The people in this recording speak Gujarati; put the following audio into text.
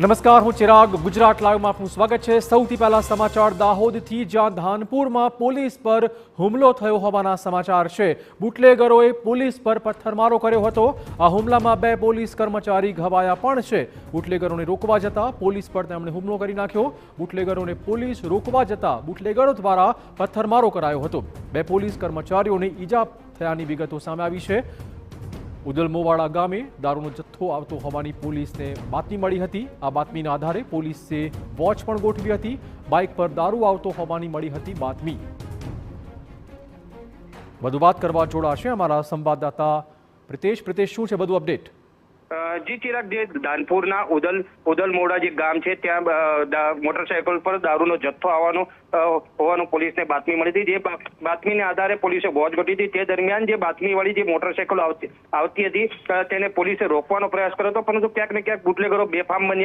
નમસ્કાર, હું ચિરાગ ગુજરાત લાઈવમાં આપનું સ્વાગત છે. સૌથી પહેલા સમાચાર દાહોદથી. જ્યાં ધાનપુરમાં પોલીસ પર હુમલો થયો હોવાના સમાચાર છે. બુટલેગરોએ પોલીસ પર પથ્થરમારો કર્યો હતો. આ હુમલામાં બે પોલીસ કર્મચારી ઘવાયા પણ છે. બુટલેગરોને રોકવા જતા પોલીસ પર તેમણે હુમલો કરી નાખ્યો. બુટલેગરોને પોલીસ રોકવા જતા બુટલેગરો દ્વારા પથ્થરમારો કરાયો હતો. બે પોલીસ કર્મચારીઓને ઈજા થયાની વિગતો સામે આવી છે. ઉદલમોવાડા ગામે દારૂનો જથ્થો આવતો હોવાની પોલીસને બાતમી મળી હતી. આ બાતમીના આધારે પોલીસે વોચ પણ ગોઠવી હતી. બાઇક પર દારૂ આવતો હોવાની મળી હતી બાતમી. વધુ વાત કરવા જોડાશે અમારા સંવાદદાતા પ્રિતેશ. પ્રિતેશ, શું છે? વધુ અપડેટ? જી ચિરાગ, જે દાનપુરના ઉદલ ઉદલમોડા જે ગામ છે, ત્યાં મોટરસાયકલ પર દારૂનો જથ્થો આવવાનો હોવાનું પોલીસને બાતમી મળી હતી. જે બાતમીને આધારે પોલીસે વોચ ગોઠવી હતી. તે દરમિયાન જે બાતમીવાળી જે મોટરસાયકલ આવતી હતી તેને પોલીસે રોકવાનો પ્રયાસ કર્યો હતો. પરંતુ ક્યાંક ને ક્યાંક બુટલેગરો બેફામ બન્યા